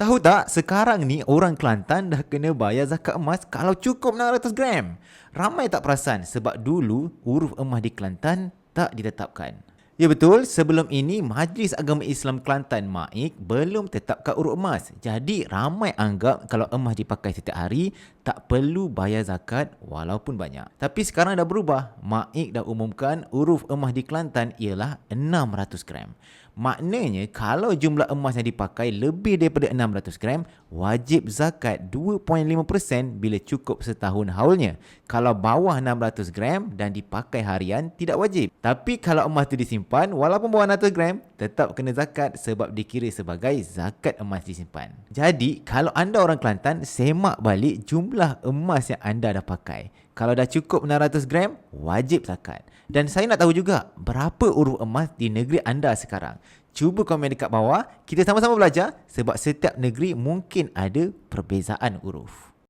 Tahu tak, sekarang ni orang Kelantan dah kena bayar zakat emas kalau cukup 600 gram. Ramai tak perasan sebab dulu huruf emas di Kelantan tak ditetapkan. Ya betul, sebelum ini Majlis Agama Islam Kelantan MAIK belum tetapkan urut emas. Jadi ramai anggap kalau emas dipakai setiap hari tak perlu bayar zakat walaupun banyak. Tapi sekarang dah berubah. MAIK dah umumkan uruf emas di Kelantan ialah 600 gram. Maknanya kalau jumlah emas yang dipakai lebih daripada 600 gram, wajib zakat 2.5% bila cukup setahun haulnya. Kalau bawah 600 gram dan dipakai harian, tidak wajib. Tapi kalau emas itu disimpan, walaupun bawah 600 gram, tetap kena zakat sebab dikira sebagai zakat emas disimpan. Jadi, kalau anda orang Kelantan, semak balik jumlah emas yang anda dah pakai. Kalau dah cukup 600 gram, wajib zakat. Dan saya nak tahu juga berapa uruf emas di negeri anda sekarang. Cuba komen dekat bawah, kita sama-sama belajar sebab setiap negeri mungkin ada perbezaan uruf.